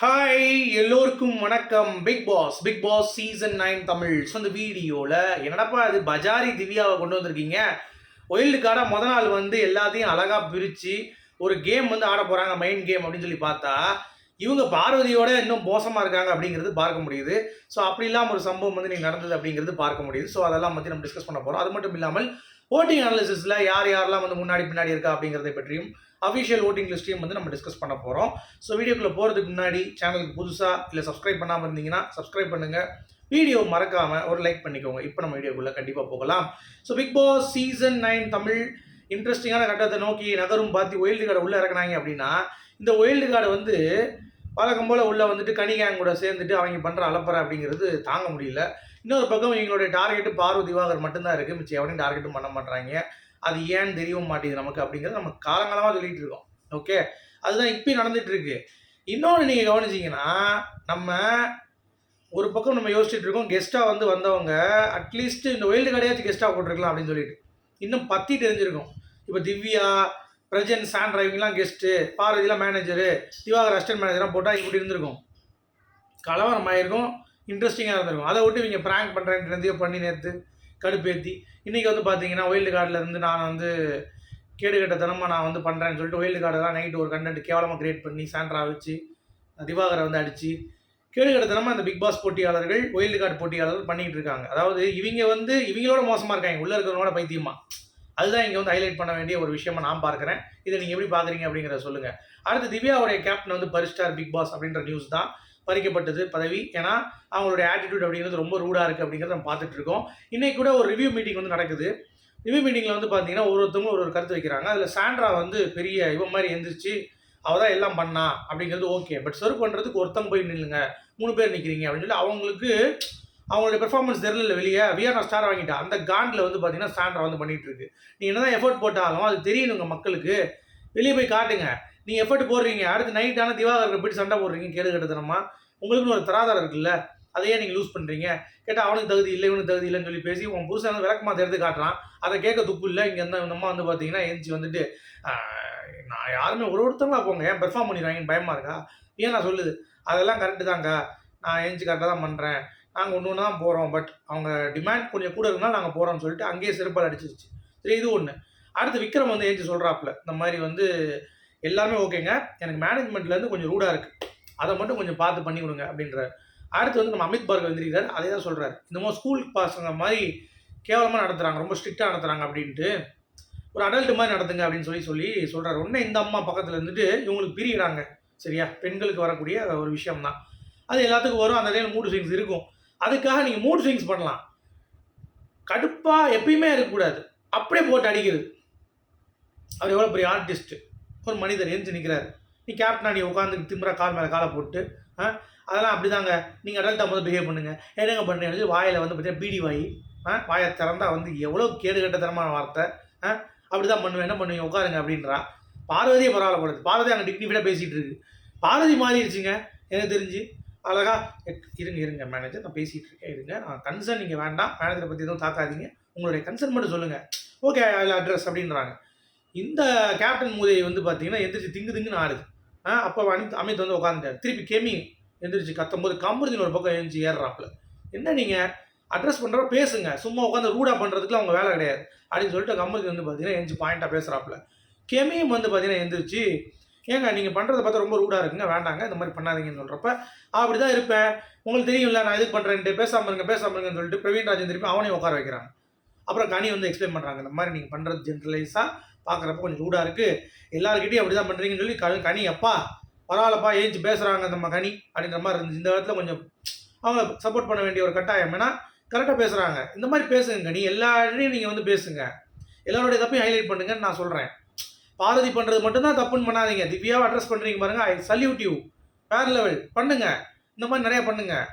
Hi எல்லோருக்கும் வணக்கம். Bigg Boss Bigg Boss season nine Tamil. So இந்த வீடியோவில் என்னடப்பா அது பஜாரி திவ்யாவை கொண்டு வந்திருக்கீங்க? ஒயில்டு கார்டாக முத நாள் வந்து எல்லாத்தையும் அழகாக பிரித்து ஒரு கேம் வந்து ஆட போகிறாங்க மெயின் கேம் அப்படின்னு சொல்லி பார்த்தா இவங்க பார்வதியோட இன்னும் மோசமாக இருக்காங்க அப்படிங்கிறது பார்க்க முடியுது. ஸோ அப்படி இல்லாமல் ஒரு சம்பவம் வந்து நீங்கள் நடந்தது அப்படிங்கிறது பார்க்க முடியுது. ஸோ அதெல்லாம் பற்றி நம்ம டிஸ்கஸ் பண்ண போகிறோம் அது மட்டும் இல்லாமல் ஓட்டிங் அனாலிசிஸில் யார் யாரெல்லாம் வந்து முன்னாடி பின்னாடி இருக்கா அப்படிங்கிறத பற்றியும் அஃபிஷியல் ஓட்டிங் லிஸ்ட்டையும் வந்து நம்ம டிஸ்கஸ் பண்ண போகிறோம் ஸோ வீடியோக்குள்ளே போகிறதுக்கு முன்னாடி சேனலுக்கு புதுசாக இல்லை சப்ஸ்கிரைப் பண்ணாமல் இருந்தீங்கன்னா சப்ஸ்கிரைப் பண்ணுங்கள் வீடியோ மறக்காமல் ஒரு லைக் பண்ணிக்கோங்க. இப்போ நம்ம வீடியோக்குள்ளே கண்டிப்பாக போகலாம். So Bigg Boss season nine Tamil இன்ட்ரெஸ்டிங்கான கட்டத்தை நோக்கி நகரும் பார்த்து ஒயில்டு கார்டை உள்ளே இறக்குனாங்க அப்படின்னா இந்த ஒயில்டு கார்டு வந்து பழக்கம் போல் உள்ளே வந்துட்டு கனி கேங் கூட சேர்ந்துட்டு அவங்க பண்ணுற அலப்பறை அப்படிங்கிறது தாங்க முடியல. இன்னொரு பக்கம் இவங்களுடைய டார்கெட்டு பார்வதிவாகர் மட்டும்தான் இருக்குது மிச்சம் எவனையும் டார்கெட்டும் பண்ண மாட்டாங்க அது ஏன்னு தெரியவும் மாட்டேங்குது நமக்கு அப்படிங்கிறது நம்ம காலங்காலமாக சொல்லிட்டு இருக்கோம். ஓகே அதுதான் இப்பயும் நடந்துட்டு இருக்கு. இன்னொன்று நீங்கள் கவனிச்சிங்கன்னா நம்ம ஒரு பக்கம் நம்ம யோசிச்சுட்டு இருக்கோம் கெஸ்ட்டாக வந்து வந்தவங்க அட்லீஸ்ட் இந்த ஒயில்டு கடையாச்சும் கெஸ்ட்டாக போட்டிருக்கலாம் அப்படின்னு சொல்லிட்டு. இன்னும் பத்தி தெரிஞ்சிருக்கும். இப்போ திவ்யா பிரஜன் சாண்ட்ரா இவங்கெல்லாம் கெஸ்ட்டு பார்வதிலாம் மேனேஜரு திவாகர் அசிஸ்டன்ட் மேனேஜர்லாம் போட்டால் இப்படி இருந்திருக்கும். கலவரம் ஆயிருக்கும் இன்ட்ரெஸ்டிங்காக இருந்திருக்கும். அதை விட்டு இவங்க ப்ராங்க் பண்ணுறேன் ரெண்டையோ பண்ணி நேற்று கடுப்பேற்றி இன்றைக்கி வந்து பார்த்தீங்கன்னா ஒயில்டு கார்டிலேருந்து நான் வந்து கேடு கட்டத்தனமாக நான் வந்து பண்ணுறேன்னு சொல்லிட்டு ஒயில்டு கார்டெல்லாம் நைட்டு ஒரு கண்டென்ட் கேவலமாக கிரியேட் பண்ணி சாண்ட்ரா வச்சு திவாகரை வந்து அடித்து கேடு கட்டத்தனமாக அந்த பிக் பாஸ் போட்டியாளர்கள் ஒயில்டு கார்டு போட்டியாளர்கள் பண்ணிகிட்டு இருக்காங்க. அதாவது இவங்க வந்து இவங்களோட மோசமாக இருக்காங்க. உள்ளே இருக்கிறவங்களோட பைத்தியமாக அதுதான் இங்கே வந்து ஹைலைட் பண்ண வேண்டிய ஒரு விஷயமா நான் பார்க்குறேன். இதை நீங்கள் எப்படி பார்க்குறீங்க அப்படிங்கிறத சொல்லுங்கள் அடுத்து திவ்யாவுடைய கேப்டன் வந்து பரிஸ்டார் பிக் பாஸ் அப்படின்ற நியூஸ் தான். பறிக்கப்பட்டது பதவி. ஏன்னா அவங்களுடைய ஆட்டிடியூட் அப்படிங்கிறது ரொம்ப ரூடாக இருக்குது அப்படிங்கிறத நம்ம பார்த்துட்டு இருக்கோம். இன்னைக்கு கூட ஒரு ரிவ்யூ மீட்டிங் வந்து நடக்குது. ரிவ்யூ மீட்டிங்கில் வந்து பார்த்தீங்கன்னா ஒரு ஒரு ஒரு கருத்து வைக்கிறாங்க. அதில் சாண்ட்ரா வந்து பெரிய இவன் மாதிரி எந்திரிச்சு அவள் தான் எல்லாம் பண்ணா அப்படிங்கிறது ஓகே பட் சர்வ் பண்ணுறதுக்கு ஒருத்தங்க போய் நில்லுங்க. மூணு பேர் நிற்கிறீங்க அப்படின்னு சொல்லி அவங்களுக்கு அவங்களுடைய பெர்ஃபார்மன்ஸ் தெரியல வெளியே. விஆர் ஸ்டார் வாங்கிட்டா. அந்த காண்டில் வந்து பார்த்தீங்கன்னா சாண்ட்ரா வந்து பண்ணிகிட்டு இருக்கு. நீ என்னதான் எஃபர்ட் போட்டாலும் அது தெரியணுங்க மக்களுக்கு. வெளியே போய் காட்டுங்க. நீங்கள் எஃபர்ட் போடுறீங்க. அடுத்து நைட்டான திவாகருக்கு போயிட்டு சண்டை போடுறீங்க. கேடு கட்டுத்தனமா. உங்களுக்குன்னு ஒரு தராதரம் இருக்குல்ல. அதையே நீங்கள் லூஸ் பண்ணுறீங்க கேட்டால் அவனுக்கு தகுதி இல்லை இவனுக்கு தகுதி இல்லைன்னு சொல்லி பேசி உன் புருஷன் வந்து விளக்கமாக எடுத்து காட்டுறான். அதை கேட்க துப்பு இல்லை. இங்கே இந்த அம்மா வந்து பார்த்தீங்கன்னா எந்திச்சு வந்துட்டு நான் யாருமே ஒரு ஒருத்தவங்களா போங்க. ஏன் பெர்ஃபார்ம் பண்ணிடுவாங்கன்னு பயமாக இருக்கா? ஏன் நான் சொல்லுது? அதெல்லாம் கரெக்டு தாங்க நான் எந்திச்சு கரெக்டாக தான் பண்ணுறேன் நாங்கள் ஒன்று ஒன்று தான் போகிறோம் பட் அவங்க டிமாண்ட் கொஞ்சம் கூட இருந்தால் நாங்கள் போகிறோம்னு சொல்லிட்டு அங்கேயே சிறப்பாக அடிச்சிருச்சு. சரி இது ஒன்று அடுத்து விக்ரம் வந்து ஏஞ்சி சொல்கிறாப்புல இந்த மாதிரி வந்து எல்லாமே ஓகேங்க. எனக்கு மேனேஜ்மெண்ட்லேருந்து கொஞ்சம் ரூடாக இருக்குது அதை மட்டும் கொஞ்சம் பார்த்து பண்ணி கொடுங்க அப்படின்ற அடுத்து வந்து நம்ம அமித் பார்க் வந்திருக்கிறார் அதே தான் சொல்கிறார் இந்த மாதிரி ஸ்கூல் பசங்க மாதிரி கேவலமாக நடத்துகிறாங்க ரொம்ப ஸ்ட்ரிக்டாக நடத்துகிறாங்க அப்படின்ட்டு ஒரு அடல்ட் மாதிரி நடத்துங்க அப்படின்னு சொல்லி சொல்லி சொல்கிறார் உடனே இந்த அம்மா பக்கத்தில் இருந்துட்டு இவங்களுக்கு பிரிகிறாங்க சரியா? பெண்களுக்கு வரக்கூடிய ஒரு விஷயம் தான் அது எல்லாத்துக்கும் வரும். அந்த டைம் மூடு ஸ்விங்ஸ் இருக்கும். அதுக்காக நீங்கள் மூடு ஸ்விங்ஸ் பண்ணலாம். கடுப்பாக எப்பயுமே இருக்கக்கூடாது. அப்படியே போட்டு அடிக்கிறது. அவர் எவ்வளோ பெரிய ஆர்டிஸ்ட்டு ஒரு மனிதர் எழுந்து நிற்கிறார் நீ கேப்டனா நீ உட்காந்து திமுறா கால் மேலே காலை போட்டு ஆ அதெல்லாம் அப்படிதாங்க. நீங்கள் அடல்ட்டாக முதல் பிஹேவ் பண்ணுங்க. என்னங்க பண்ணுறீங்கன்னு சொல்லி வாயில் வந்து பார்த்தீங்கன்னா பீடி வாய் ஆ வாயை திறந்தா வந்து எவ்வளோ கேடு கட்டத்தனமான வார்த்தை ஆ அப்படி தான் பண்ணுவேன். என்ன பண்ணுவீங்க? உட்காருங்க அப்படின்றா. பார்வதியே பரவாயில்லப்படுது. பார்வதி அங்கே டிக்னிஃபைடாக பேசிகிட்டு இருக்கு. பார்வதி மாறிடுச்சுங்க. எனக்கு தெரிஞ்சு. அழகா எக்- இருங்க இருங்க மேனேஜர் நான் பேசிகிட்டு இருக்கேன். இருங்க நான் கன்சர்ன் நீங்கள் வேண்டாம். மேனேஜரை பற்றி எதுவும் தாக்காதீங்க. உங்களுடைய கன்சர்ன் மட்டும் சொல்லுங்கள் ஓகே அட்ரஸ் அப்படின்றாங்க. இந்த கேப்டன் மூதை வந்து பார்த்தீங்கன்னா எந்திரிச்சு திங்கு திங்குன்னு ஆடுது. அப்போ அமித் அமித் வந்து உட்காந்துட்டார் திருப்பி கெமி எந்திரிச்சு கத்தும் போது கம்பருதின் ஒரு பக்கம் எழுந்து ஏறுறாப்புல. என்ன நீங்கள் அட்ரஸ் பண்ணுற பேசுங்க. சும்மா உட்காந்து ரூடாக பண்ணுறதுக்குலாம் அவங்க வேலை கிடையாது. அப்படின்னு சொல்லிட்டு கம்பருதி வந்து பார்த்தீங்கன்னா எழுந்து பாயிண்ட்டாக பேசுகிறாப்புல கெமியும் வந்து பார்த்தீங்கன்னா எந்திரிச்சு ஏங்க நீங்கள் பண்ணுறத பார்த்தா ரொம்ப ரூடாக இருக்குங்க வேண்டாங்க இந்த மாதிரி பண்ணாதீங்கன்னு சொல்கிறப்ப அப்படி தான் இருப்பேன். உங்களுக்கு தெரியும்ல நான் இது பண்ணுறேன்ட்டு பேசாமல் இருங்க பேசாமல் இருங்கன்னு சொல்லிட்டு பிரவீன் ராஜன் திருப்பி அவனையும் உட்கார வைக்கிறாங்க. அப்புறம் கனி வந்து எக்ஸ்பிளைன் பண்ணுறாங்க இந்த மாதிரி நீங்கள் பண்ணுறது ஜென்ரலைஸாக பார்க்குறப்ப கொஞ்சம் சூடாக இருக்குது எல்லாருக்கிட்டையும் அப்படி தான் பண்ணுறீங்கன்னு சொல்லி க கனி அப்பா பரவாயில்லப்பா ஏஞ்சி பேசுகிறாங்க நம்ம கனி அப்படின்ற மாதிரி இருந்துச்சு. இந்த இடத்துல கொஞ்சம் அவங்க சப்போர்ட் பண்ண வேண்டிய ஒரு கட்டாயம். ஏன்னா கரெக்டாக பேசுகிறாங்க இந்த மாதிரி பேசுங்க கனி. எல்லா இடத்துலையும் நீங்கள் வந்து பேசுங்க. எல்லாருடைய தப்பையும் ஹைலைட் பண்ணுங்கன்னு நான் சொல்கிறேன் பாரதி பண்ணுறது மட்டும்தான் தப்புன்னு பண்ணாதீங்க. திவ்யாவை அட்ரஸ் பண்ணுறீங்க பாருங்க. ஐ சல்யூட் யூ வேறு லெவல் பண்ணுங்கள் இந்த மாதிரி நிறையா பண்ணுங்கள்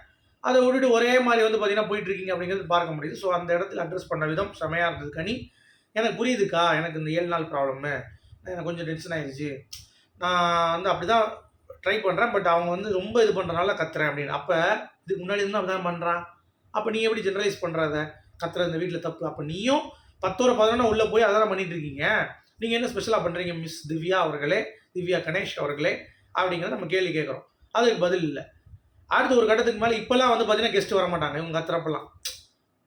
அதை விட்டுட்டு ஒரே மாதிரி வந்து பார்த்தீங்கன்னா போயிட்டு இருக்கீங்க அப்படிங்கிறது பார்க்க முடியுது. ஸோ அந்த இடத்துல அட்ரஸ் பண்ண விதம் செமையாக இருந்தது கனி. எனக்கு புரியுதுக்கா எனக்கு இந்த ஏழு நாள் ப்ராப்ளம்னு எனக்கு கொஞ்சம் டென்ஷன் ஆயிடுச்சு நான் வந்து அப்படி தான் ட்ரை பண்ணுறேன் பட் அவங்க வந்து ரொம்ப இது பண்ணுறனால கத்துறேன் அப்படின்னு. அப்போ இதுக்கு முன்னாடி இருந்து அப்படி தான் பண்ணுறான் அப்போ நீ எப்படி ஜென்ரலைஸ் பண்ணுறத கத்துற இந்த வீட்டில் தப்பு. அப்போ நீயும் பத்தோட பதினொன்று உள்ளே போய் அதெல்லாம் பண்ணிட்டு இருக்கீங்க. நீங்கள் என்ன ஸ்பெஷலாக பண்ணுறீங்க மிஸ் திவ்யா அவர்களே திவ்யா கணேஷ் அவர்களே அப்படிங்கிறத நம்ம கேள்வி கேட்குறோம். அதுக்கு பதில் இல்லை. அடுத்து ஒரு கட்டத்துக்கு மேலே இப்போல்லாம் வந்து பார்த்தீங்கன்னா கெஸ்ட் வர மாட்டாங்க இவங்க கத்துறப்பெல்லாம்.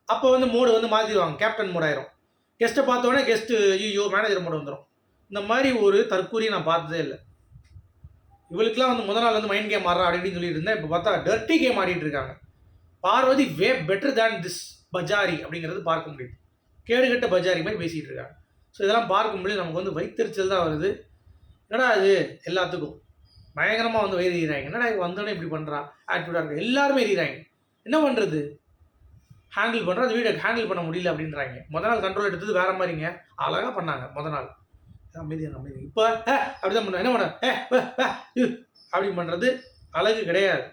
அப்போ வந்து மோடு வந்து மாற்றிடுவாங்க கேப்டன் மோட் ஆயிரும். கெஸ்ட்டை பார்த்தோன்னே கெஸ்ட்டு ஐயோ மேனேஜர் மட்டும் வந்துடும் இந்த மாதிரி ஒரு தற்கூரியை நான் பார்த்ததே இல்லை. இவளுக்குலாம் வந்து முதல் நாள் வந்து மைண்ட் கேம் ஆடுறா அப்படின்னு இப்படின்னு சொல்லிட்டு இருந்தேன். இப்போ பார்த்தா டர்ட்டி கேம் ஆடிட்டு இருக்காங்க. Parvathi way better than this பஜாரி அப்படிங்கிறது பார்க்க முடியுது. கேடுகட்ட பஜாரி மாதிரி பேசிகிட்டு இருக்காங்க. ஸோ இதெல்லாம் பார்க்கும்போது நமக்கு வந்து வைத்தறிச்சல் தான் வருது. என்னடா அது எல்லாத்துக்கும். பயங்கரமாக வந்து வயிறு எறிகிறாங்க என்னடா வந்தோடனே இப்படி பண்ணுறான் ஆக்டிவிட்டாக இருக்கு? எல்லாருமே எறிகிறாங்க என்ன பண்ணுறது ஹேண்டில் பண்ணுறோம் அந்த வீடை ஹேண்டில் பண்ண முடியல அப்படின்றாங்க. முத நாள் கண்ட்ரோல் எடுத்தது வேற மாதிரிங்க. அழகாக பண்ணாங்க முத நாள். அமைதியாக அமைதி இப்போ அப்படி தான் பண்ண என்ன பண்ண அப்படி பண்ணுறது அழகு கிடையாது.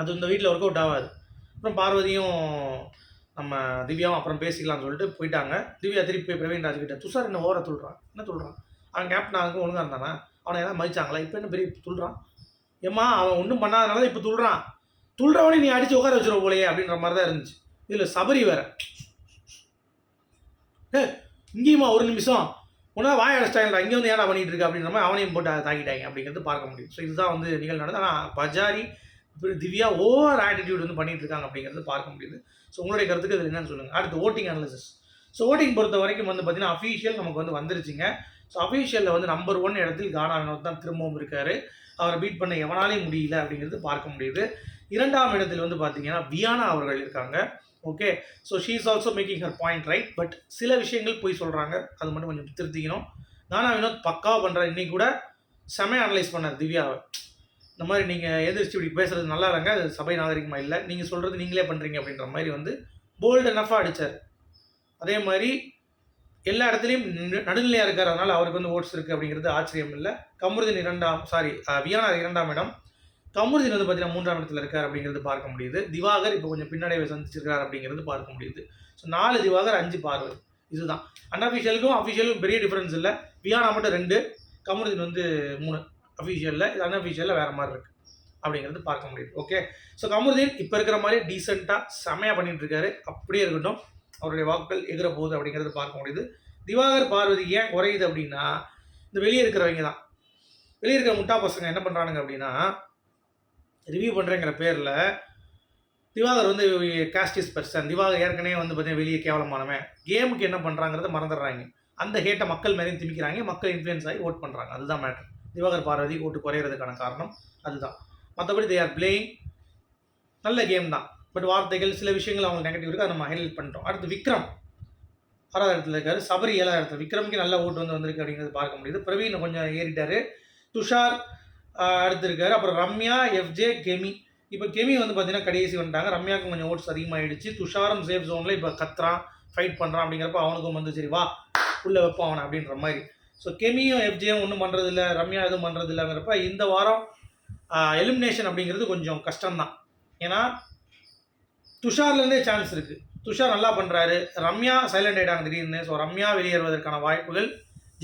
அது இந்த வீட்டில் ஒர்க் அவுட் ஆகாது. அப்புறம் பார்வதியும் நம்ம திவ்யாவும் அப்புறம் பேசிக்கலாம்னு சொல்லிட்டு போயிட்டாங்க. திவ்யா திருப்பி போய் பிரவீன் ராஜ்கிட்ட துஷார் என்ன ஓர சொல்கிறான் என்ன சொல்கிறான் அவன் கேப்டன் ஆகும் ஒழுங்காக இருந்தானா? அவனை எல்லாம் மதிச்சாங்களா? இப்போ என்ன பெரிய துள்றான் ஏம்மா அவன் ஒன்றும் பண்ணாதனால இப்போ துள்றான் துள்ளுறவனே நீ அடிச்சு உட்கார வச்சிருவ போலையே அப்படின்ற மாதிரி தான் இருந்துச்சு. இதில் சபரி வேற. ஏ இங்கேயுமா ஒரு நிமிஷம். உன்னா வாய் அடைச்சிட்டாங்களா இங்கே வந்து ஏன்டா பண்ணிட்டு இருக்கு அப்படின்ற மாதிரி அவனையும் போட்டு அதை தாக்கிட்டாங்க அப்படிங்கிறது பார்க்க முடியும். ஸோ இதுதான் வந்து நிகழ் நடந்தது. ஆனால் பஜாரி இப்படி திவ்யா ஓவர் ஆட்டிடியூட் வந்து பண்ணிட்டு இருக்காங்க அப்படிங்கிறது பார்க்க முடியுது. ஸோ உங்களுடைய கருத்துக்கு இது என்னன்னு சொல்லுங்கள் அடுத்து ஓட்டிங் அனாலிசிஸ் ஸோ ஓட்டிங் பொறுத்த வரைக்கும் வந்து பார்த்தீங்கன்னா அஃபீஷியல் நமக்கு வந்து வந்துருச்சுங்க. ஸோ அஃபீஷியலில் வந்து நம்பர் ஒன் இடத்தில் கானா வினோத் தான் திரும்பவும் இருக்காரு. அவரை பீட் பண்ண எவனாலேயும் முடியல அப்படிங்கிறது பார்க்க முடியுது. இரண்டாம் இடத்தில் வந்து பார்த்தீங்கன்னா வியானா அவர்கள் இருக்காங்க. Okay so she is also making her point right but சில விஷயங்கள் போய் சொல்கிறாங்க அது மட்டும் கொஞ்சம் திருத்திக்கணும். கானா வினோத் பக்காவாக பண்ணுறேன் இன்னைக்கு கூட செமையாக அனலைஸ் பண்ணார் திவ்யாவை. இந்த மாதிரி நீங்கள் எதிர்த்து இப்படி பேசுறது நல்லா இல்லைங்க. அது சபை நாகரிகமாக இல்லை. நீங்கள் சொல்கிறது நீங்களே பண்ணுறீங்க அப்படின்ற மாதிரி வந்து போல்டு நஃபாக அடித்தார் அதே மாதிரி எல்லா இடத்துலையும் நடுநிலையாக இருக்கார் அதனால் அவருக்கு வந்து ஓட்ஸ் இருக்குது அப்படிங்கிறது ஆச்சரியம் இல்லை. கமருதின் இரண்டாம் சாரி வியானார் இரண்டாம் இடம். கமருதின் வந்து பார்த்தீங்கன்னா மூன்றாம் இடத்துல இருக்கார் அப்படிங்கிறது பார்க்க முடியுது. திவாகர் இப்போ கொஞ்சம் பின்னடைவை சந்திச்சிருக்கார் அப்படிங்கிறது பார்க்க முடியுது. ஸோ நாலு திவாகர் அஞ்சு பார்வை இதுதான். அன்அஃபிஷியலுக்கும் அஃபிஷியலுக்கும் பெரிய டிஃப்ரென்ஸ் இல்லை. வியானா மட்டும் ரெண்டு கமருதின் வந்து மூணு. அஃபிஷியலில் இது அன்அஃபிஷியலில் வேறு மாதிரி இருக்குது அப்படிங்கிறது பார்க்க முடியுது. ஓகே ஸோ கமருதீன் இப்போ இருக்கிற மாதிரி டீசெண்டாக செமையாக பண்ணிகிட்டு இருக்காரு. அப்படியே இருக்கட்டும். அவருடைய வாக்குகள் எகிற போகுது அப்படிங்கிறது பார்க்க முடியுது. திவாகர் பார்வதி ஏன் குறையுது அப்படின்னா இந்த வெளியே இருக்கிறவங்க தான். வெளியே இருக்கிற முட்டா பசங்க என்ன பண்ணுறானுங்க அப்படின்னா ரிவ்யூ பண்ணுறேங்கிற பேரில் திவாகர் வந்து காஸ்டிஸ் பர்சன் திவாகர் ஏற்கனவே வந்து பார்த்தீங்கன்னா வெளியே கேவலமானவன். கேமுக்கு என்ன பண்ணுறாங்கிறத மறந்துடுறாங்க. அந்த ஹேட்டை மக்கள் மேலேயும் திணிக்கிறாங்க மக்கள் இன்ஃப்ளூயன்ஸ் ஆகி ஓட் பண்ணுறாங்க அதுதான் மேட்ரு திவாகர் பார்வதி ஓட்டு குறையிறதுக்கான காரணம் அதுதான். மற்றபடி தே ஆர் பிளேயிங் நல்ல கேம் தான். பட் வார்த்தைகள் சில விஷயங்கள் அவங்க நெகட்டிவ் இருக்குது அதை நம்ம ஹைலைட் பண்ணுறோம் அடுத்து விக்ரம். ஆறாவது இடத்துல இருக்காரு. சபரி ஏழாவது இடத்துல. விக்ரமுக்கு நல்ல ஓட்டு வந்து வந்திருக்கு அப்படிங்கிறது பார்க்க முடியுது. பிரவீன் கொஞ்சம் ஏறிட்டாரு. துஷார் அடுத்திருக்காரு அப்புறம் ரம்யா எஃப்ஜே கெமி. இப்போ கெமி வந்து பார்த்தீங்கன்னா கடைசி வந்துட்டாங்க. ரம்யாவுக்கு கொஞ்சம் ஓட்ஸ் அதிகமாகிடுச்சு துஷாரம் சேஃப் ஜோனில் இப்போ கத்துறான் ஃபைட் பண்ணுறான் அப்படிங்கிறப்ப அவனுக்கும் வந்து சரி வா உள்ளே வைப்பான் அவனை அப்படின்ற மாதிரி. ஸோ கெமியும் எஃப்ஜேயும் ஒன்றும் பண்ணுறதில்ல ரம்யா எதுவும் பண்ணுறதில்லங்கிறப்ப இந்த வாரம் எலிமினேஷன் அப்படிங்கிறது கொஞ்சம் கஷ்டம்தான். ஏன்னா துஷார்லேருந்தே சான்ஸ் இருக்குது துஷார் நல்லா பண்ணுறாரு ரம்யா சைலண்ட் ஆகிட்டாங்க திடீர்னு. ஸோ ரம்யா வெளியேறுவதற்கான வாய்ப்புகள்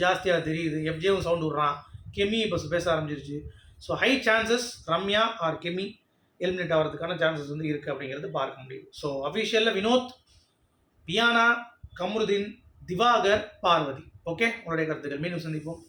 ஜாஸ்தியாக தெரியுது. எஃப்ஜேவும் சவுண்ட் விட்றான். கெமி இப்போ பேச ஆரம்பிச்சிருச்சு. So high chances Ramya or Kemy eliminate ஆகிறதுக்கான சான்சஸ் வந்து இருக்குது அப்படிங்கிறது பார்க்க முடியும். ஸோ அஃபிஷியலில் வினோத் பியானா கமருதீன் திவாகர் பார்வதி. ஓகே உங்களுடைய கருத்துக்கள். மீண்டும் சந்திப்போம்.